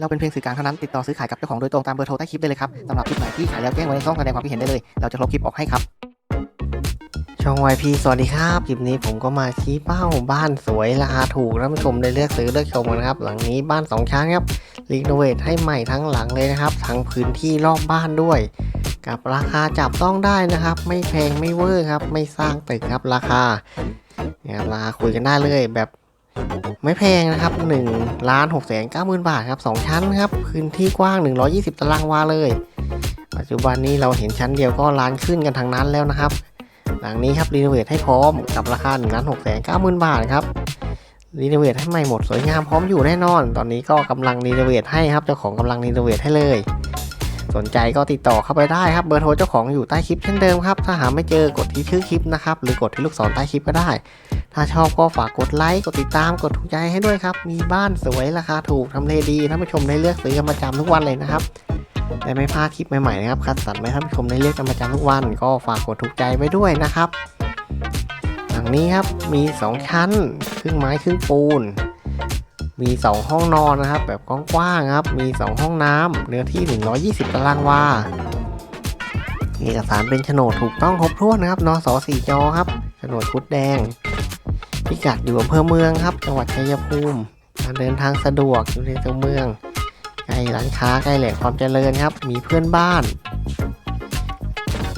เราเป็นเพียงสื่อกลางเท่านั้น ติดต่อซื้อขายกับเจ้าของโดยตรงตามเบอร์โทรใต้คลิปได้เลยครับสำหรับคลิปไหนที่ขายแล้วแจ้งไว้ในช่องแสดงความคิดเห็นได้เลย เราจะลบคลิปออกให้ครับ ช่อง YP สวัสดีครับ คลิปนี้ผมก็มาชี้เป้าบ้านสวยราคาถูกท่านผู้ชมได้เลือกซื้อเลือกชมกันะครับ หลังนี้บ้าน2ชั้นครับ รีโนเวทให้ใหม่ทั้งหลังเลยนะครับ ทั้งพื้นที่รอบบ้านด้วย กับราคาจับต้องได้นะครับ ไม่แพงไม่เวอร์ครับ ไม่สร้างตึกครับราคาเนี่ยครับราคาคุยกันได้เลยแบบ ไม่แพงนะครับ1ล้าน6แสน9หมื่นบาทครับ2ชั้นครับพื้นที่กว้าง 120 ตารางวาเลย ปัจจุบันนี้เราเห็นชั้นเดียวก็ล้านขึ้นกันทางนั้นแล้วนะครับ หลังนี้ครับรีโนเวทให้พร้อมกับราคา1นึ่งล้านหกแสนเก้าหมื่นบาทครับรีโนเวทให้ใหม่หมดสวยงามพร้อมอยู่แน่นอน ตอนนี้ก็กำลังรีโนเวทให้ครับเจ้าของกำลังรีโนเวทให้เลย สนใจก็ติดต่อเข้าไปได้ครับเบอร์โทรเจ้าของอยู่ใต้คลิปเช่นเดิมครับถ้าหาไม่เจอกดที่ชื่อคลิปนะครับหรือกดที่ลูกศรใต้คลิปก็ได้ ถ้าชอบก็ฝากกดไลค์ กดติดตาม กดถูกใจให้ด้วยครับ มีบ้านสวยราคาถูกทำเลดี ท่านผู้ชมได้เลือกซื้อกันประจำทุกวันเลยนะครับและไม่พลาดคลิปใหม่ๆนะครับคัดสรรไว้ท่านผู้ชมได้เลือกกันประจำทุกวัน ก็ฝากกดถูกใจไว้ด้วยนะครับ หลังนี้ครับ มี 2 ชั้น ครึ่งไม้ครึ่งปูน มี 2 ห้องนอนนะครับ แบบกว้างๆครับ มี 2 ห้องน้ำเนื้อที่ 120 ตารางวาเอกสารเป็นโฉนดถูกต้องครบถ้วนนะครับนสสี่จอครับโฉนดชุดแดง พิกัดอยู่อำเภอเมืองครับ จังหวัดชัยภูมิการเดินทางสะดวกอยู่ในตัวเมืองใกล้ร้านค้าใกล้แหล่งความเจริญครับ มีเพื่อนบ้าน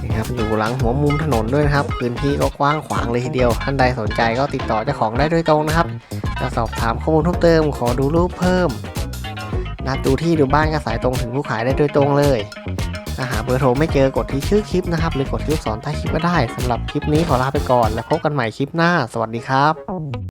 นะครับอยู่หลังหัวมุมถนนด้วยนะครับ พื้นที่ก็กว้างขวางเลยทีเดียว ท่านใดสนใจก็ติดต่อเจ้าของได้โดยตรงนะครับจะสอบถามข้อมูลเพิ่มเติม ขอดูรูปเพิ่มนัดดูที่ดูบ้านก็สายตรงถึงผู้ขายได้โดยตรงเลย ถ้าหาเบอร์โทรไม่เจอกดที่ชื่อคลิปนะครับหรือกดที่ลูกศรใต้คลิปก็ได้สำหรับคลิปนี้ขอลาไปก่อน แล้วพบกันใหม่คลิปหน้า สวัสดีครับ